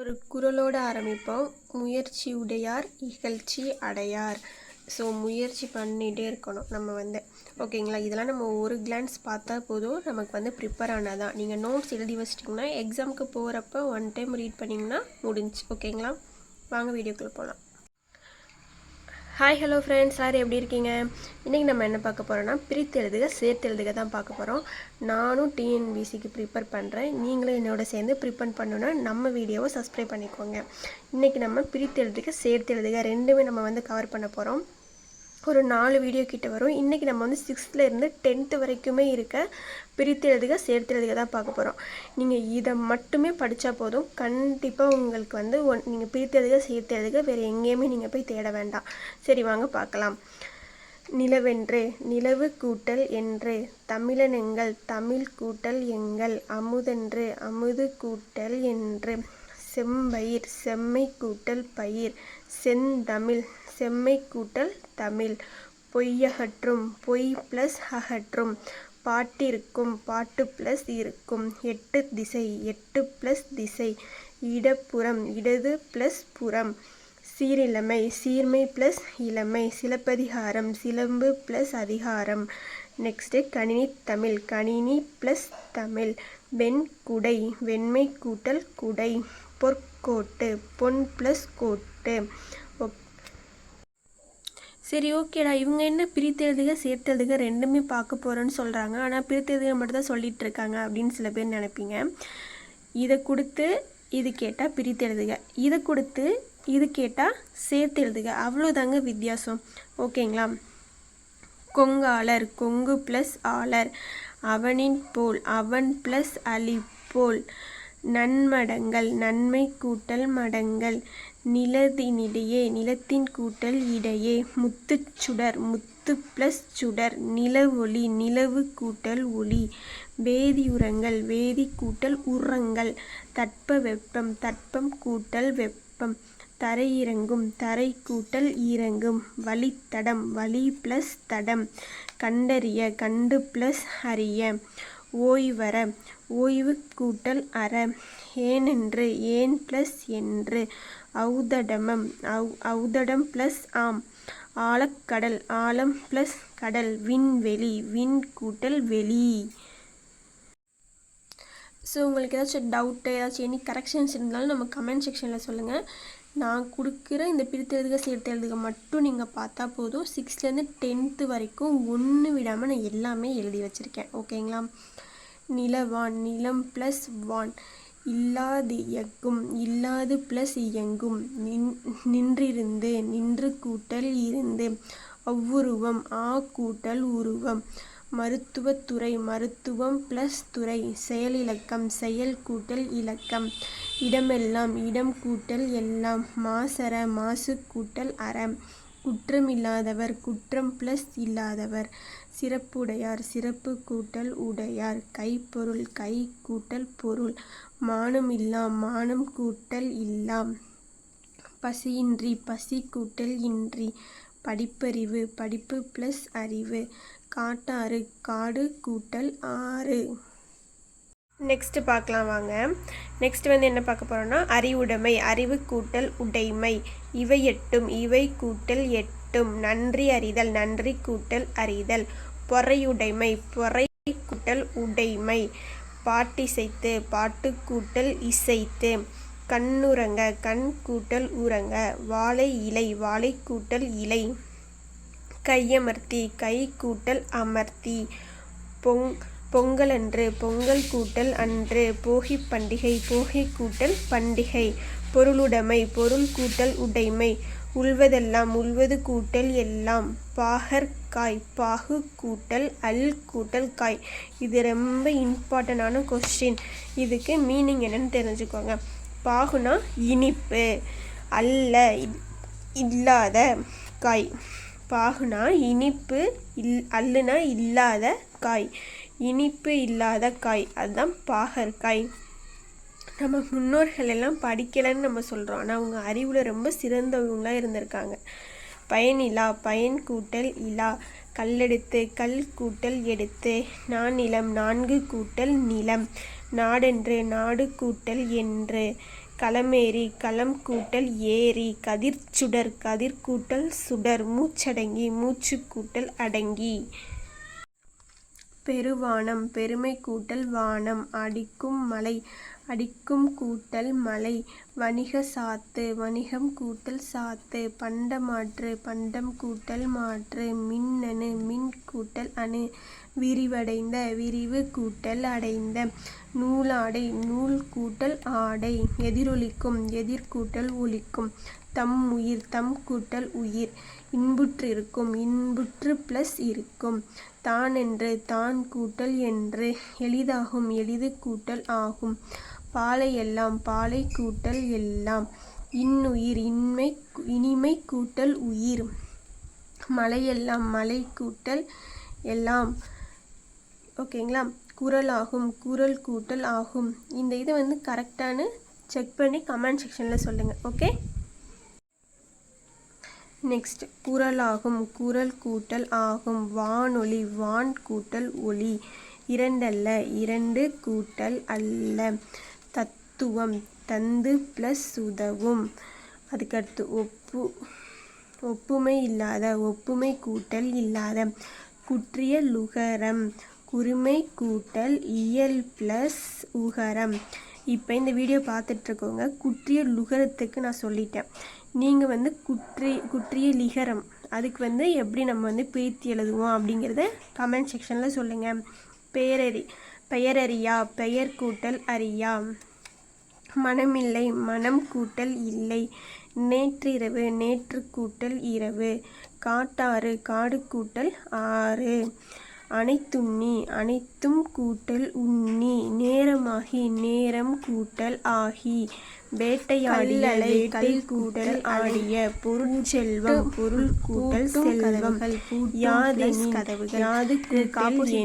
ஒரு குரலோடு ஆரம்பிப்போம். முயற்சி உடையார் இகழ்ச்சி அடையார். ஸோ முயற்சி பண்ணிகிட்டே இருக்கணும் நம்ம வந்து. ஓகேங்களா இதெல்லாம் நம்ம ஒரு கிளான்ஸ் பார்த்தா போதும். நமக்கு வந்து ப்ரிப்பேர் ஆனதான் நீங்கள் நோட்ஸ் எழுதி வச்சிட்டிங்கன்னா எக்ஸாமுக்கு போகிறப்ப ஒன் டைம் ரீட் பண்ணிங்கன்னா முடிஞ்சு ஓகேங்களா வாங்க வீடியோக்குள்ளே போகலாம் ஹாய் ஹலோ ஃப்ரெண்ட்ஸ் எல்லாரும் எப்படி இருக்கீங்க? இன்றைக்கி நம்ம என்ன பார்க்க போகிறோம்னா பிரித்து எழுதுக சேர்த்து எழுதுக தான் பார்க்க போகிறோம் நானும் டிஎன்பிசிக்கு ப்ரிப்பேர் பண்ணுறேன் நீங்களும் என்னோட சேர்ந்து ப்ரிப்பேர் பண்ணணுன்னா நம்ம வீடியோவை சப்ஸ்கிரைப் பண்ணிக்கோங்க. இன்றைக்கி நம்ம பிரித்து எழுதுக சேர்த்து எழுதுக ரெண்டுமே நம்ம வந்து கவர் பண்ண போகிறோம் ஒரு நாலு வீடியோ கிட்ட வரும். இன்றைக்கி நம்ம வந்து சிக்ஸ்த்துலேருந்து டென்த்து வரைக்குமே இருக்க பிரித்து எழுதுக சேர்த்து எழுதுக தான் பார்க்க போகிறோம் நீங்கள் இதை மட்டுமே படித்தா போதும். கண்டிப்பாக உங்களுக்கு வந்து ஒன் நீங்கள் பிரித்து எழுதுக சேர்த்து எழுதுக வேறு எங்கேயுமே நீங்கள் போய் தேட வேண்டாம். சரி வாங்க பார்க்கலாம். நிலவென்று நிலவு கூட்டல் என்று தமிழனெங்கள் தமிழ் கூட்டல் எங்கள் அமுதென்று அமுது கூட்டல் என்று செம்பயிர் செம்மை கூட்டல் பயிர் செந்தமிழ் செம்மை கூட்டல் தமிழ். பொய்யகற்றும் பொய் ப்ளஸ் அகற்றும். பாட்டிருக்கும் பாட்டு ப்ளஸ் இருக்கும். எட்டு திசை எட்டு ப்ளஸ் திசை. இடப்புறம் இடது ப்ளஸ் புறம். சீரிழமை சீர்மை ப்ளஸ் இளமை. சிலப்பதிகாரம் சிலம்பு ப்ளஸ் அதிகாரம். நெக்ஸ்ட்டு கணினி தமிழ். கணினி ப்ளஸ் தமிழ். வெண்குடை வெண்மை கூட்டல் குடை. பொற்கோட்டு பொன் ப்ளஸ் கோட்டு. சரி ஓகேடா. இவங்க என்ன பிரித்தெழுதுக சேர்த்தெழுதுக ரெண்டுமே பார்க்க போகிறோன்னு சொல்கிறாங்க ஆனால் பிரித்தெழுதுக மட்டும்தான் மட்டும் தான் இருக்காங்க அப்படின்னு சில பேர் நினைப்பீங்க. இதை கொடுத்து இது கேட்டால் பிரித்தெழுதுக இதை கொடுத்து இது கேட்டால் சேர்த்து எழுதுக. அவ்வளோதாங்க வித்தியாசம். ஓகேங்களா? கொங்காளர் கொங்கு ப்ளஸ் ஆளர் அவனின் போல் அவன் ப்ளஸ் அலி போல். நன்மடங்கள் நன்மை கூட்டல் மடங்கள். நிலத்தினிடையே நிலத்தின் கூட்டல் இடையே. முத்துச்சுடர் முத்து ப்ளஸ் சுடர் நிலவொளி நிலவு கூட்டல் ஒளி. வேதியுரங்கள் வேதி கூட்டல் உரங்கள். தட்ப வெப்பம் தட்பம் கூட்டல் வெப்பம். தரையிறங்கும் தரை கூட்டல் இறங்கும். வழித்தடம் வழி ப்ளஸ் தடம். கண்டறிய கண்டு ப்ளஸ் அறிய. ஓய்வர ஓய்வு கூட்டல் அற. ஏனென்று ஏன் ப்ளஸ் என்று. ஔதடமம் ஔ ஔதடம் ப்ளஸ் ஆம். ஆழக்கடல் ஆழம் ப்ளஸ் கடல். விண்வெளி விண் கூட்டல் வெளி. ஸோ உங்களுக்கு ஏதாச்சும் டவுட்டு ஏதாச்சும் எனி கரெக்ஷன்ஸ் இருந்தாலும் நம்ம கமெண்ட் செக்ஷனில் சொல்லுங்கள் நான் கொடுக்குற இந்த பிரித்தெழுதுக சேர்த்தெழுதுக மட்டும் நீங்கள் பார்த்தா போதும். சிக்ஸ்த்லேருந்து டென்த்து வரைக்கும் ஒன்று விடாமல் நான் எல்லாமே எழுதி வச்சுருக்கேன். ஓகேங்களா நிலவான் நிலம் ப்ளஸ் வான். இல்லாது இயக்கும் இல்லாது ப்ளஸ் இயங்கும். நின் நின்றிருந்து நின்று கூட்டல் இருந்து. அவ்வுருவம் ஆ கூட்டல் உருவம். மருத்துவத்துறை மருத்துவம் ப்ளஸ் துறை செயலிலக்கம் செயல் கூட்டல் இலக்கம். இடமெல்லாம் இடம் கூட்டல் எல்லாம் மாசற மாசு கூட்டல் அறம் குற்றமில்லாதவர் குற்றம் ப்ளஸ் இல்லாதவர். சிறப்புடையார் சிறப்பு கூட்டல் உடையார். கைப்பொருள் கை கூட்டல் பொருள். மானம் இல்லா மானம் கூட்டல் இல்லாம் பசியின்றி பசி கூட்டல் இன்றி. படிப்பறிவு படிப்பு ப்ளஸ் அறிவு. காட்டாறு காடு கூட்டல் ஆறு. நெக்ஸ்ட்டு பார்க்கலாம் வாங்க. நெக்ஸ்ட் வந்து என்ன பார்க்க போகிறோம்னா அறிவுடைமை அறிவு கூட்டல் உடைமை. இவை எட்டும் இவை கூட்டல் எட்டும். நன்றி அறிதல் நன்றி கூட்டல் அறிதல். பொறையுடைமை பொறை கூட்டல் உடைமை. பாட்டிசைத்து பாட்டு கூட்டல் இசைத்து. கண்ணுறங்க கண் கூட்டல் உறங்க. வாழை இலை வாழை கூட்டல் இலை. கையமர்த்தி கை கூட்டல் அமர்த்தி. பொங் பொங்கலன்று பொங்கல் கூட்டல் அன்று. போகி பண்டிகை போகி கூட்டல் பண்டிகை. பொருளுடைமை பொருள் கூட்டல் உடைமை. உள்வதெல்லாம் உள்வது கூட்டல் எல்லாம். பாகற்காய் பாகு கூட்டல் அல் கூட்டல் காய். இது ரொம்ப இம்பார்ட்டண்டான கொஸ்டின். இதுக்கு மீனிங் என்னன்னு தெரிஞ்சுக்கோங்க. பாகுனா இனிப்பு அல்ல இல்லாத காய். பாகுனா இனிப்பு இல் அல்லுனா இல்லாத காய். இனிப்பு இல்லாத காய். அதுதான் பாகற்காய். நம்ம முன்னோர்கள் எல்லாம் படிக்கலைன்னு நம்ம சொல்கிறோம் ஆனால் அவங்க அறிவில் ரொம்ப சிறந்தவங்களாக இருந்திருக்காங்க. பயன் இலா பயன் கூட்டல் இலா. கல்லெடுத்து கல் கூட்டல் எடுத்து. நானிலம் நான்கு கூட்டல் நிலம். நாடென்று நாடு கூட்டல் என்று. களமேறி களம் கூட்டல் ஏரி கதிர்ச்சுடர் கதிர் கூட்டல் சுடர் மூச்சடங்கி மூச்சு கூட்டல் அடங்கி. பெருவானம் பெருமை கூட்டல் வானம் அடிக்கும் மலை அடிக்கும் கூட்டல் மலை வணிக சாத்து வணிகம் கூட்டல் சாத்து பண்டமாற்று பண்டம் கூட்டல் மாற்று மின்னணு மின் கூட்டல் அணு விரிவடைந்த விரிவு கூட்டல் அடைந்த. நூலாடை நூல் கூட்டல் ஆடை. எதிரொலிக்கும் எதிர்கூட்டல் ஒலிக்கும். தம் உயிர் தம் கூட்டல் உயிர். இன்புற்றிருக்கும் இன்புற்று ப்ளஸ் இருக்கும். தானென்று தான் கூட்டல் என்று. எளிதாகும் எளிது கூட்டல் ஆகும். பாலை எல்லாம் பாலை கூட்டல் எல்லாம். இன்னுயிர் இன்மை இனிமை கூட்டல் உயிர். மலையெல்லாம் மலை கூட்டல் எல்லாம். ஓகேங்களா? குரல் ஆகும் குரல் கூட்டல் ஆகும். இந்த இதை வந்து கரெக்டானு செக் பண்ணி கமெண்ட் செக்ஷனில் சொல்லுங்கள் ஓகே? நெக்ஸ்ட் குரலாகும் குரல் கூட்டல் ஆகும். வானொலி வான் கூட்டல் ஒளி இரண்டல்ல இரண்டு கூட்டல் அல்ல. தத்துவம் தந்து ப்ளஸ் உதவும். அதுக்கடுத்து ஒப்பு ஒப்புமை இல்லாத ஒப்புமை கூட்டல் இல்லாத. குற்றிய லுகரம். குறுமை கூட்டல் இயல் ப்ளஸ் உகரம். இப்போ இந்த வீடியோ பார்த்துட்ருக்கோங்க. குற்றிய லுகரத்துக்கு நான் சொல்லிட்டேன். நீங்கள் வந்து குற்றி குற்றிய லிகரம். அதுக்கு வந்து எப்படி நம்ம வந்து பிரித்து எழுதுவோம் அப்படிங்கிறத கமெண்ட் செக்ஷனில் சொல்லுங்கள் பெயரறி பெயரறியா? பெயர் கூட்டல் அறியா? மனமில்லை மனம் கூட்டல் இல்லை. நேற்றிரவு நேற்று கூட்டல் இரவு. காட்டாறு காடு கூட்டல் ஆறு. அனைத்துண்ணி அனைத்தும் கூட்டல் உண்ணி நேரமாகி நேரம் கூட்டல் ஆகி. வேட்டையாடிய வேட்டை கூட்டல் ஆடிய பொருட்செல்வம் பொருள் கூட்டல் செல்வம். யாதெனி கதவுகள் யாது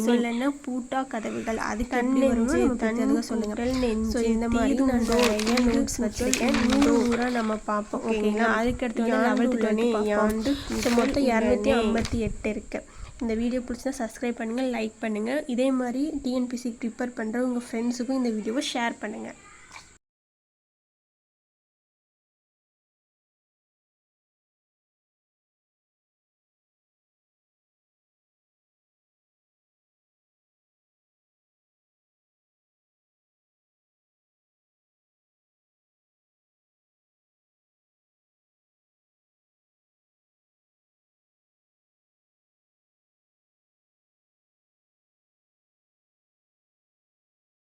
சொல்லனா பூட்டா கதவுகள் அது கண்ணெஞ்சு தன்னு சொல்லுங்க. நெஞ்சு இந்த மாதிரி நான் நிறைய நோட்ஸ் வச்சிருக்கேன். நூறு நம்ம பார்ப்போம் ஓகேங்களா? அதுக்கடுத்து வந்து லெவல்த்து டுவெண்ட்டி யாண்டு மொத்தம் இரநூத்தி ஐம்பத்தி எட்டு இருக்கு. இந்த வீடியோ பிடிச்சினா சப்ஸ்கிரைப் பண்ணுங்கள் லைக் பண்ணுங்கள் இதே மாதிரி டிஎன்பிசி ப்ரிப்பேர் பண்ணுற உங்கள் ஃப்ரெண்ட்ஸுக்கும் இந்த வீடியோவை ஷேர் பண்ணுங்கள்